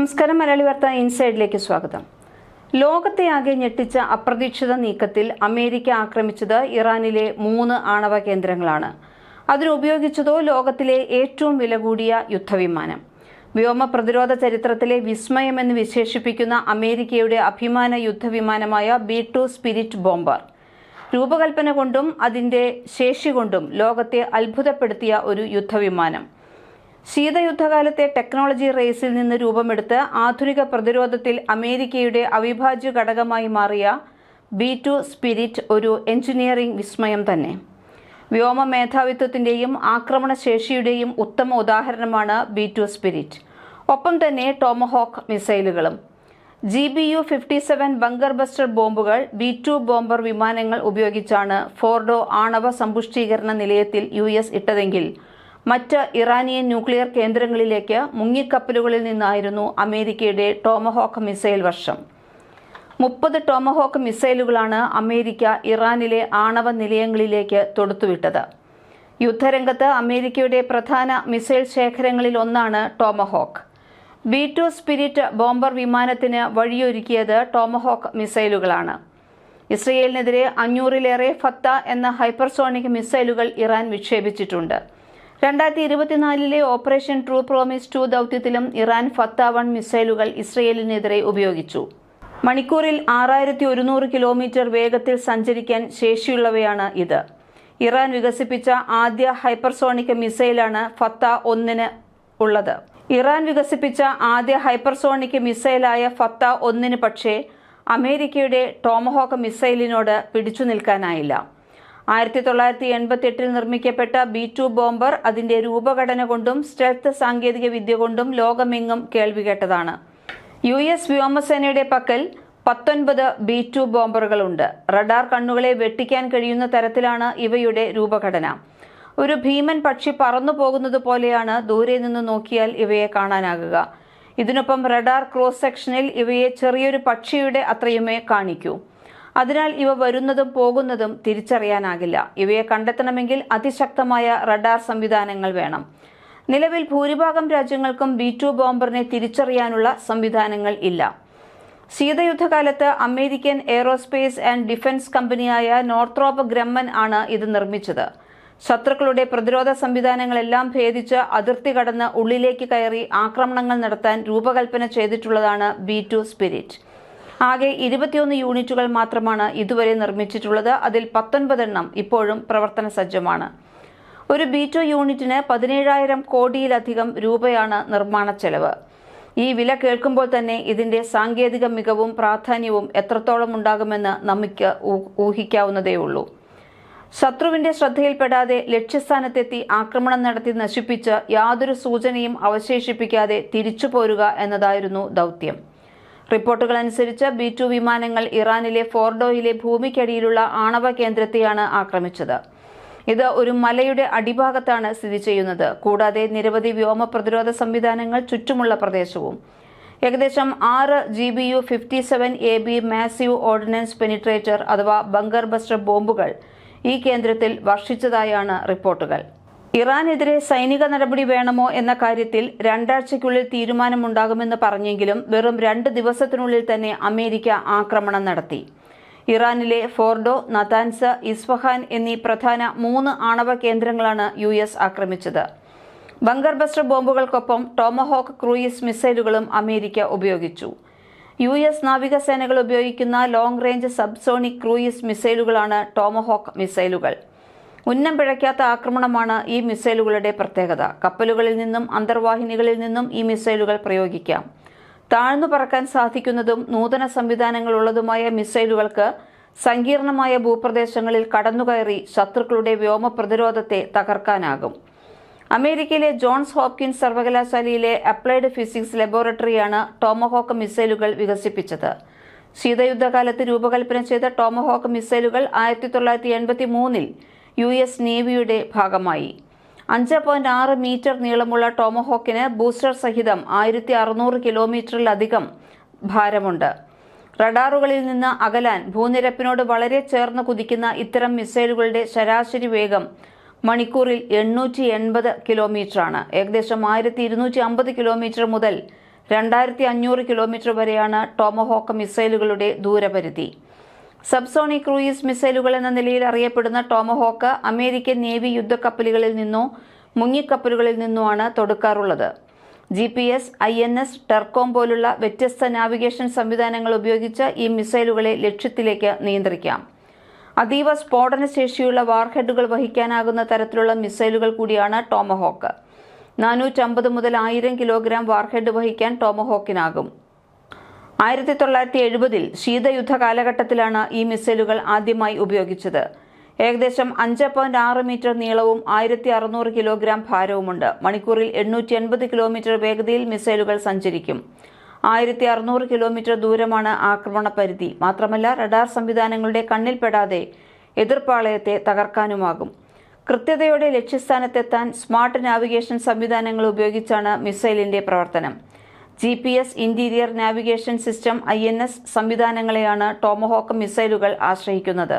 നമസ്കാരം മലയാളി വാർത്ത ഇൻസൈഡിലേക്ക് സ്വാഗതം. ലോകത്തെ ആകെ ഞെട്ടിച്ച അപ്രതീക്ഷിത നീക്കത്തിൽ അമേരിക്ക ആക്രമിച്ചത് ഇറാനിലെ മൂന്ന് ആണവ കേന്ദ്രങ്ങളാണ്. അതിനുപയോഗിച്ചതോ ലോകത്തിലെ ഏറ്റവും വില കൂടിയ യുദ്ധവിമാനം. വ്യോമ പ്രതിരോധ ചരിത്രത്തിലെ വിസ്മയമെന്ന് വിശേഷിപ്പിക്കുന്ന അമേരിക്കയുടെ അഭിമാന യുദ്ധവിമാനമായ ബി ടു സ്പിരിറ്റ് ബോംബർ. രൂപകൽപ്പന കൊണ്ടും അതിന്റെ ശേഷി കൊണ്ടും ലോകത്തെ അത്ഭുതപ്പെടുത്തിയ ഒരു യുദ്ധവിമാനം. ശീതയുദ്ധകാലത്തെ ടെക്നോളജി റേസിൽ നിന്ന് രൂപമെടുത്ത് ആധുനിക പ്രതിരോധത്തിൽ അമേരിക്കയുടെ അവിഭാജ്യ ഘടകമായി മാറിയ ബി ടു സ്പിരിറ്റ് ഒരു എഞ്ചിനീയറിംഗ് വിസ്മയം തന്നെ. വ്യോമ മേധാവിത്വത്തിന്റെയും ആക്രമണശേഷിയുടെയും ഉത്തമ ഉദാഹരണമാണ് ബി ടു സ്പിരിറ്റ്. ഒപ്പം തന്നെ Tomahawk മിസൈലുകളും. G B U fifty seven bunker buster ബോംബുകൾ ബി ടു ബോംബർ വിമാനങ്ങൾ ഉപയോഗിച്ചാണ് ഫോർഡോ ആണവ സമ്പുഷ്ടീകരണ നിലയത്തിൽ യു എസ് ഇട്ടതെങ്കിൽ മറ്റ് ഇറാനിയൻ ന്യൂക്ലിയർ കേന്ദ്രങ്ങളിലേക്ക് മുങ്ങിക്കപ്പലുകളിൽ നിന്നായിരുന്നു അമേരിക്കയുടെ ടോമഹോക്ക് മിസൈൽ വർഷം. മുപ്പത് ടോമഹോക്ക് മിസൈലുകളാണ് അമേരിക്ക ഇറാനിലെ ആണവ നിലയങ്ങളിലേക്ക് തൊടുത്തുവിട്ടത്. യുദ്ധരംഗത്ത് അമേരിക്കയുടെ പ്രധാന മിസൈൽ ശേഖരങ്ങളിൽ ഒന്നാണ് Tomahawk. B two Spirit bomber വിമാനത്തിന് വഴിയൊരുക്കിയത് ടോമഹോക്ക് മിസൈലുകളാണ്. ഇസ്രയേലിനെതിരെ അഞ്ഞൂറിലേറെ ഫത്ത എന്ന ഹൈപ്പർസോണിക് മിസൈലുകൾ ഇറാൻ വിക്ഷേപിച്ചിട്ടുണ്ട്. രണ്ടായിരത്തി ഇരുപത്തിനാലിലെ ഓപ്പറേഷൻ ട്രൂ പ്രോമിസ് ടു ദൗത്യത്തിലും ഇറാൻ ഫത്ത വൺ മിസൈലുകൾ ഇസ്രയേലിനെതിരെ ഉപയോഗിച്ചു. മണിക്കൂറിൽ ആറായിരത്തി ഒരുന്നൂറ് കിലോമീറ്റർ വേഗത്തിൽ സഞ്ചരിക്കാൻ ശേഷിയുള്ളവയാണ് ഇത്. ഇറാൻ വികസിപ്പിച്ച ആദ്യ ഹൈപ്പർസോണിക് മിസൈലാണ് ഫത്ത ഒന്നിന് ഉള്ളത്. ഇറാൻ വികസിപ്പിച്ച ആദ്യ ഹൈപ്പർസോണിക് മിസൈലായ ഫത്ത ഒന്നിന് പക്ഷേ അമേരിക്കയുടെ ടോമഹോക്ക് മിസൈലിനോട് പിടിച്ചു നിൽക്കാനായില്ല. ആയിരത്തി തൊള്ളായിരത്തി എൺപത്തി എട്ടിൽ നിർമ്മിക്കപ്പെട്ട ബി ടു ബോംബർ അതിന്റെ രൂപഘടന കൊണ്ടും സ്റ്റെൽത്ത് സാങ്കേതിക വിദ്യ കൊണ്ടും ലോകമെങ്ങും കേൾവികേട്ടതാണ് യു എസ് വ്യോമസേനയുടെ പക്കൽ പത്തൊൻപത് ബി ടു ബോംബറുകളുണ്ട്. റഡാർ കണ്ണുകളെ വെട്ടിക്കാൻ കഴിയുന്ന തരത്തിലാണ് ഇവയുടെ രൂപഘടന. ഒരു ഭീമൻ പക്ഷി പറന്നു പോകുന്നത് പോലെയാണ് ദൂരെ നിന്ന് നോക്കിയാൽ ഇവയെ കാണാനാകുക. ഇതിനൊപ്പം റഡാർ ക്രോസ് സെക്ഷനിൽ ഇവയെ ചെറിയൊരു പക്ഷിയുടെ അത്രയുമേ കാണിക്കൂ. അതിനാൽ ഇവ വരുന്നതും പോകുന്നതും തിരിച്ചറിയാനാകില്ല. ഇവയെ കണ്ടെത്തണമെങ്കിൽ അതിശക്തമായ റഡാർ സംവിധാനങ്ങൾ വേണം. നിലവിൽ ഭൂരിഭാഗം രാജ്യങ്ങൾക്കും ബി ടു ബോംബറിനെ തിരിച്ചറിയാനുള്ള സംവിധാനങ്ങൾ ഇല്ല. ശീതയുദ്ധകാലത്ത് അമേരിക്കൻ എയറോസ്പേസ് ആൻഡ് ഡിഫൻസ് കമ്പനിയായ നോർത്രോപ്പ് ഗ്രമ്മൻ ആണ് ഇത് നിർമ്മിച്ചത്. ശത്രുക്കളുടെ പ്രതിരോധ സംവിധാനങ്ങളെല്ലാം ഭേദിച്ച് അതിർത്തി കടന്ന് ഉള്ളിലേക്ക് കയറി ആക്രമണങ്ങൾ നടത്താൻ രൂപകൽപ്പന ചെയ്തിട്ടുള്ളതാണ് ബി ടു സ്പിരിറ്റ്. ആകെ ഇരുപത്തിയൊന്ന് യൂണിറ്റുകൾ മാത്രമാണ് ഇതുവരെ നിർമ്മിച്ചിട്ടുള്ളത്. അതിൽ പത്തൊൻപതെണ്ണം ഇപ്പോഴും പ്രവർത്തന സജ്ജമാണ്. ഒരു ബി ടു യൂണിറ്റിന് പതിനേഴായിരം കോടിയിലധികം രൂപയാണ് നിർമ്മാണ ചെലവ്. ഈ വില കേൾക്കുമ്പോൾ തന്നെ ഇതിന്റെ സാങ്കേതിക മികവും പ്രാധാന്യവും എത്രത്തോളം ഉണ്ടാകുമെന്ന് നമുക്ക് ഊഹിക്കാവുന്നതേയുള്ളൂ. ശത്രുവിന്റെ ശ്രദ്ധയിൽപ്പെടാതെ ലക്ഷ്യസ്ഥാനത്തെത്തി ആക്രമണം നടത്തി നശിപ്പിച്ച് യാതൊരു സൂചനയും അവശേഷിപ്പിക്കാതെ തിരിച്ചു പോരുക എന്നതായിരുന്നു ദൗത്യം. റിപ്പോർട്ടുകൾ അനുസരിച്ച് ബി ടു വിമാനങ്ങൾ ഇറാനിലെ ഫോർഡോയിലെ ഭൂമിക്കടിയിലുള്ള ആണവ കേന്ദ്രത്തെയാണ് ആക്രമിച്ചത്. ഇത് ഒരു മലയുടെ അടിഭാഗത്താണ് സ്ഥിതി ചെയ്യുന്നത്. കൂടാതെ നിരവധി വ്യോമ പ്രതിരോധ സംവിധാനങ്ങൾ ചുറ്റുമുള്ള പ്രദേശവും. ഏകദേശം ആറ് G B U fifty seven A B massive ordnance penetrator അഥവാ ബങ്കർ ബസ്റ്റർ ബോംബുകൾ ഈ കേന്ദ്രത്തിൽ വർഷിച്ചതായാണ് റിപ്പോർട്ടുകൾ. ഇറാനെതിരെ സൈനിക നടപടി വേണമോ എന്ന കാര്യത്തിൽ രണ്ടാഴ്ചയ്ക്കുള്ളിൽ തീരുമാനമുണ്ടാകുമെന്ന് പറഞ്ഞെങ്കിലും വെറും രണ്ട് ദിവസത്തിനുള്ളിൽ തന്നെ അമേരിക്ക ആക്രമണം നടത്തി. ഇറാനിലെ ഫോർഡോ നതാൻസ ഇസ്ഫഹാൻ എന്നീ പ്രധാന മൂന്ന് ആണവ കേന്ദ്രങ്ങളാണ് യു എസ് ആക്രമിച്ചത്. ബങ്കർ ബസ്റ്റർ ബോംബുകൾക്കൊപ്പം ടോമഹോക്ക് ക്രൂയിസ് മിസൈലുകളും അമേരിക്ക ഉപയോഗിച്ചു. യു എസ് നാവികസേനകൾ ഉപയോഗിക്കുന്ന ലോങ് റേഞ്ച് സബ്സോണിക് ക്രൂയിസ് മിസൈലുകളാണ് ടോമഹോക്ക് മിസൈലുകൾ. ഉന്നം പിഴയ്ക്കാത്ത ആക്രമണമാണ് ഈ മിസൈലുകളുടെ പ്രത്യേകത. കപ്പലുകളിൽ നിന്നും അന്തർവാഹിനികളിൽ നിന്നും ഈ മിസൈലുകൾ പ്രയോഗിക്കാം. താഴ്ന്നു പറക്കാൻ സാധിക്കുന്നതും നൂതന സംവിധാനങ്ങളുള്ളതുമായ മിസൈലുകൾക്ക് സങ്കീർണമായ ഭൂപ്രദേശങ്ങളിൽ കടന്നുകയറി ശത്രുക്കളുടെ വ്യോമ പ്രതിരോധത്തെ തകർക്കാനാകും. അമേരിക്കയിലെ ജോൺസ് ഹോപ്കിൻസ് സർവകലാശാലയിലെ അപ്ലൈഡ് ഫിസിക്സ് ലബോറട്ടറിയാണ് ടോമഹോക്ക് മിസൈലുകൾ വികസിപ്പിച്ചത്. ശീതയുദ്ധകാലത്ത് രൂപകൽപ്പന ചെയ്ത ടോമഹോക്ക് മിസൈലുകൾ ആയിരത്തി തൊള്ളായിരത്തി എൺപത്തി മൂന്നിൽ യു എസ് നേവിയുടെ ഭാഗമായി. അഞ്ച് പോയിന്റ് ആറ് മീറ്റർ നീളമുള്ള ടോമഹോക്കിന് ബൂസ്റ്റർ സഹിതം ആയിരത്തി അറുന്നൂറ് കിലോമീറ്ററിലധികം ഭാരമുണ്ട്. റഡാറുകളിൽ നിന്ന് അകലാൻ ഭൂനിരപ്പിനോട് വളരെ ചേർന്ന് കുതിക്കുന്ന ഇത്തരം മിസൈലുകളുടെ ശരാശരി വേഗം മണിക്കൂറിൽ എണ്ണൂറ്റി എൺപത് കിലോമീറ്ററാണ്. ഏകദേശം ആയിരത്തി ഇരുന്നൂറ്റി അമ്പത് കിലോമീറ്റർ മുതൽ രണ്ടായിരത്തി അഞ്ഞൂറ് കിലോമീറ്റർ വരെയാണ് ടോമഹോക്ക് മിസൈലുകളുടെ ദൂരപരിധി. സബ്സോണിക് ക്രൂയിസ് മിസൈലുകൾ എന്ന നിലയിൽ അറിയപ്പെടുന്ന ടോമഹോക്ക് അമേരിക്കൻ നേവി യുദ്ധക്കപ്പലുകളിൽ നിന്നോ മുങ്ങിക്കപ്പലുകളിൽ നിന്നോ ആണ് തൊടുക്കാറുള്ളത്. G P S I N S TERCOM പോലുള്ള വ്യത്യസ്ത നാവിഗേഷൻ സംവിധാനങ്ങൾ ഉപയോഗിച്ച് ഈ മിസൈലുകളെ ലക്ഷ്യത്തിലേക്ക് നിയന്ത്രിക്കാം. അതീവ സ്ഫോടനശേഷിയുള്ള വാർഹെഡുകൾ വഹിക്കാനാകുന്ന തരത്തിലുള്ള മിസൈലുകൾ കൂടിയാണ് ടോമഹോക്ക്. നാനൂറ്റമ്പത് മുതൽ ആയിരം കിലോഗ്രാം വാർഹെഡ് വഹിക്കാൻ ടോമഹോക്കിനാകും. ആയിരത്തി തൊള്ളായിരത്തി എഴുപതിൽ ശീതയുദ്ധ കാലഘട്ടത്തിലാണ് ഈ മിസൈലുകൾ ആദ്യമായി ഉപയോഗിച്ചത്. ഏകദേശം അഞ്ച് പോയിന്റ് ആറ് മീറ്റർ നീളവും ആയിരത്തി അറുന്നൂറ് കിലോഗ്രാം ഭാരവുമുണ്ട്. മണിക്കൂറിൽ എണ്ണൂറ്റി എൺപത് കിലോമീറ്റർ വേഗതയിൽ മിസൈലുകൾ സഞ്ചരിക്കും. ആയിരത്തി അറുന്നൂറ് കിലോമീറ്റർ ദൂരമാണ് ആക്രമണ പരിധി. മാത്രമല്ല റഡാർ സംവിധാനങ്ങളുടെ കണ്ണിൽപ്പെടാതെ എതിർപ്പാളയത്തെ തകർക്കാനുമാകും. കൃത്യതയോടെ ലക്ഷ്യസ്ഥാനത്തെത്താൻ സ്മാർട്ട് നാവിഗേഷൻ സംവിധാനങ്ങൾ ഉപയോഗിച്ചാണ് മിസൈലിന്റെ പ്രവർത്തനം. G P S interior navigation system I N S സംവിധാനങ്ങളെയാണ് Tomahawk മിസൈലുകൾ ആശ്രയിക്കുന്നത്.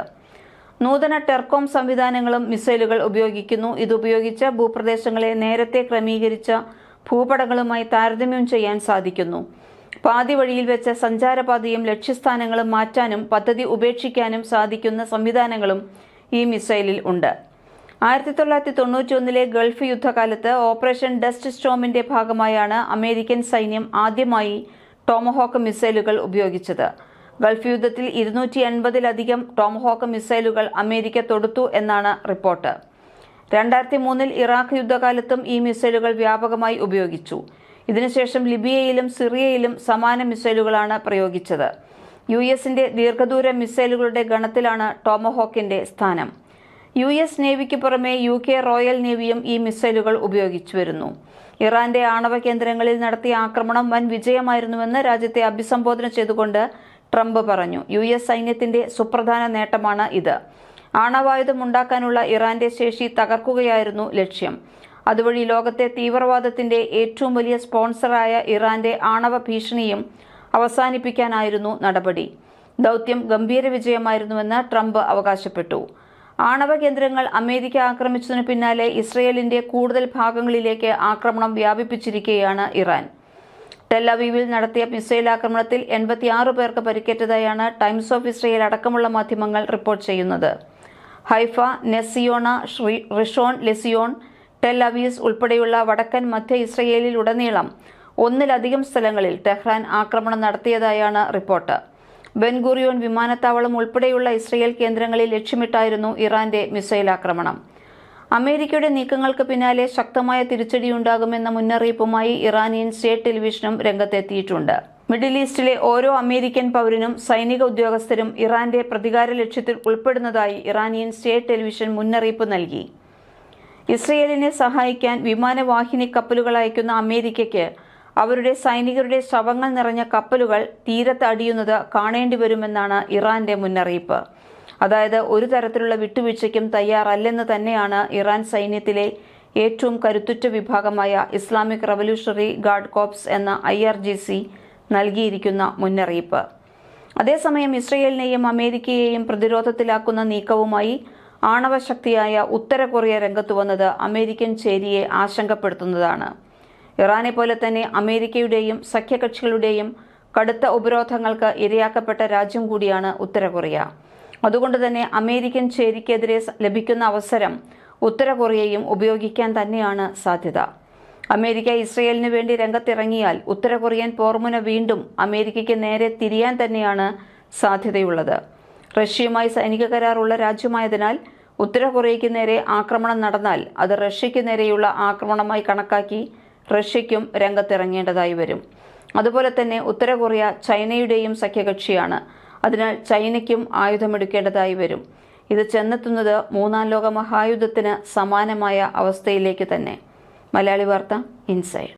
നൂതന ടെർക്കോം സംവിധാനങ്ങളും മിസൈലുകൾ ഉപയോഗിക്കുന്നു. ഇതുപയോഗിച്ച് ഭൂപ്രദേശങ്ങളെ നേരത്തെ ക്രമീകരിച്ച ഭൂപടങ്ങളുമായി താരതമ്യം ചെയ്യാൻ സാധിക്കുന്നു. പാതി വഴിയിൽ വെച്ച് സഞ്ചാരപാതയും ലക്ഷ്യസ്ഥാനങ്ങളും മാറ്റാനും പദ്ധതി ഉപേക്ഷിക്കാനും സാധിക്കുന്ന സംവിധാനങ്ങളും ഈ മിസൈലിൽ ഉണ്ട്. ആയിരത്തി തൊള്ളായിരത്തി തൊണ്ണൂറ്റി ഒന്നിലെ ഗൾഫ് യുദ്ധകാലത്ത് ഓപ്പറേഷൻ ഡസ്റ്റ് സ്റ്റോമിന്റെ ഭാഗമായാണ് അമേരിക്കൻ സൈന്യം ആദ്യമായി ടോമഹോക്ക് മിസൈലുകൾ ഉപയോഗിച്ചത്. ഗൾഫ് യുദ്ധത്തിൽ ഇരുന്നൂറ്റി എൺപതിലധികം ടോമഹോക്ക് മിസൈലുകൾ അമേരിക്ക തൊടുത്തു എന്നാണ് റിപ്പോർട്ട്. രണ്ടായിരത്തി മൂന്നിൽ ഇറാഖ് യുദ്ധകാലത്തും ഈ മിസൈലുകൾ വ്യാപകമായി ഉപയോഗിച്ചു. ഇതിനുശേഷം ലിബിയയിലും സിറിയയിലും സമാന മിസൈലുകളാണ് പ്രയോഗിച്ചത്. യു എസിന്റെ ദീർഘദൂര മിസൈലുകളുടെ ഗണത്തിലാണ് ടോമഹോക്കിന്റെ സ്ഥാനം. യു എസ് നേവിക്ക് പുറമെ യു കെ റോയൽ നേവിയും ഈ മിസൈലുകൾ ഉപയോഗിച്ചു വരുന്നു. ഇറാന്റെ ആണവ കേന്ദ്രങ്ങളിൽ നടത്തിയ ആക്രമണം വൻ വിജയമായിരുന്നുവെന്ന് രാജ്യത്തെ അഭിസംബോധന ചെയ്തുകൊണ്ട് ട്രംപ് പറഞ്ഞു. യു എസ് സൈന്യത്തിന്റെ സുപ്രധാന നേട്ടമാണ് ഇത്. ആണവായുധം ഉണ്ടാക്കാനുള്ള ഇറാന്റെ ശേഷി തകർക്കുകയായിരുന്നു ലക്ഷ്യം. അതുവഴി ലോകത്തെ തീവ്രവാദത്തിന്റെ ഏറ്റവും വലിയ സ്പോൺസറായ ഇറാന്റെ ആണവ ഭീഷണിയും അവസാനിപ്പിക്കാനായിരുന്നു നടപടി. ദൗത്യം ഗംഭീര വിജയമായിരുന്നുവെന്ന് ട്രംപ് അവകാശപ്പെട്ടു. ആണവ കേന്ദ്രങ്ങൾ അമേരിക്ക ആക്രമിച്ചതിനു പിന്നാലെ ഇസ്രയേലിന്റെ കൂടുതൽ ഭാഗങ്ങളിലേക്ക് ആക്രമണം വ്യാപിപ്പിച്ചിരിക്കുകയാണ് ഇറാൻ. ടെല്ലവീവിൽ നടത്തിയ മിസൈൽ ആക്രമണത്തിൽ എൺപത്തിയാറ് പേർക്ക് പരിക്കേറ്റതായാണ് ടൈംസ് ഓഫ് ഇസ്രയേൽ അടക്കമുള്ള മാധ്യമങ്ങൾ റിപ്പോർട്ട് ചെയ്യുന്നത്. ഹൈഫ നെസിയോണ റിഷോൺ ലെസിയോൺ ടെൽ ഉൾപ്പെടെയുള്ള വടക്കൻ മധ്യ ഇസ്രയേലിൽ ഉടനീളം ഒന്നിലധികം സ്ഥലങ്ങളിൽ ടെഹ്റാൻ ആക്രമണം നടത്തിയതായാണ് റിപ്പോർട്ട്. ബെൻഗുറിയോൺ വിമാനത്താവളം ഉൾപ്പെടെയുള്ള ഇസ്രയേൽ കേന്ദ്രങ്ങളിൽ ലക്ഷ്യമിട്ടായിരുന്നു ഇറാന്റെ മിസൈൽ ആക്രമണം. അമേരിക്കയുടെ നീക്കങ്ങൾക്ക് പിന്നാലെ ശക്തമായ തിരിച്ചടിയുണ്ടാകുമെന്ന മുന്നറിയിപ്പുമായി ഇറാനിയൻ സ്റ്റേറ്റ് ടെലിവിഷനും രംഗത്തെത്തിയിട്ടുണ്ട്. മിഡിൽ ഈസ്റ്റിലെ ഓരോ അമേരിക്കൻ പൗരനും സൈനിക ഉദ്യോഗസ്ഥരും ഇറാന്റെ പ്രതികാര ലക്ഷ്യത്തിൽ ഉൾപ്പെടുന്നതായി ഇറാനിയൻ സ്റ്റേറ്റ് ടെലിവിഷൻ മുന്നറിയിപ്പ് നൽകി. ഇസ്രയേലിനെ സഹായിക്കാൻ വിമാനവാഹിനി കപ്പലുകൾ അയക്കുന്ന അമേരിക്കയ്ക്ക് അവരുടെ സൈനികരുടെ ശവങ്ങൾ നിറഞ്ഞ കപ്പലുകൾ തീരത്ത് അടിയുന്നത് കാണേണ്ടി വരുമെന്നാണ് ഇറാന്റെ മുന്നറിയിപ്പ്. അതായത് ഒരു തരത്തിലുള്ള വിട്ടുവീഴ്ചയ്ക്കും തയ്യാറല്ലെന്ന് തന്നെയാണ് ഇറാൻ സൈന്യത്തിലെ ഏറ്റവും കരുത്തുറ്റ വിഭാഗമായ ഇസ്ലാമിക് റവല്യൂഷണറി ഗാർഡ് കോപ്സ് എന്ന ഐ ആർ ജി സി നൽകിയിരിക്കുന്ന മുന്നറിയിപ്പ്. അതേസമയം ഇസ്രയേലിനെയും അമേരിക്കയെയും പ്രതിരോധത്തിലാക്കുന്ന നീക്കവുമായി ആണവശക്തിയായ ഉത്തര കൊറിയ രംഗത്തു വന്നത് അമേരിക്കൻ ചേരിയെ ആശങ്കപ്പെടുത്തുന്നതാണ്. ഇറാനെ പോലെ തന്നെ അമേരിക്കയുടെയും സഖ്യകക്ഷികളുടെയും കടുത്ത ഉപരോധങ്ങൾക്ക് ഇരയാക്കപ്പെട്ട രാജ്യം കൂടിയാണ് ഉത്തര കൊറിയ അതുകൊണ്ട് തന്നെ അമേരിക്കൻ ചേരിക്കെതിരെ ലഭിക്കുന്ന അവസരം ഉത്തര കൊറിയയും ഉപയോഗിക്കാൻ തന്നെയാണ് സാധ്യത. അമേരിക്ക ഇസ്രയേലിന് വേണ്ടി രംഗത്തിറങ്ങിയാൽ ഉത്തര കൊറിയൻ പോർമുന വീണ്ടും അമേരിക്കയ്ക്ക് നേരെ തിരിയാൻ തന്നെയാണ് സാധ്യതയുള്ളത്. റഷ്യയുമായി സൈനിക കരാറുള്ള രാജ്യമായതിനാൽ ഉത്തര കൊറിയയ്ക്ക് നേരെ ആക്രമണം നടന്നാൽ അത് റഷ്യയ്ക്ക് നേരെയുള്ള ആക്രമണമായി കണക്കാക്കി റഷ്യയ്ക്കും രംഗത്തിറങ്ങേണ്ടതായി വരും. അതുപോലെ തന്നെ ഉത്തര കൊറിയ ചൈനയുടെയും സഖ്യകക്ഷിയാണ്. അതിനാൽ ചൈനയ്ക്കും ആയുധമെടുക്കേണ്ടതായി വരും. ഇത് ചെന്നെത്തുന്നത് മൂന്നാം ലോക മഹായുദ്ധത്തിന് സമാനമായ അവസ്ഥയിലേക്ക് തന്നെ. മലയാളി വാർത്ത ഇൻസൈഡ്.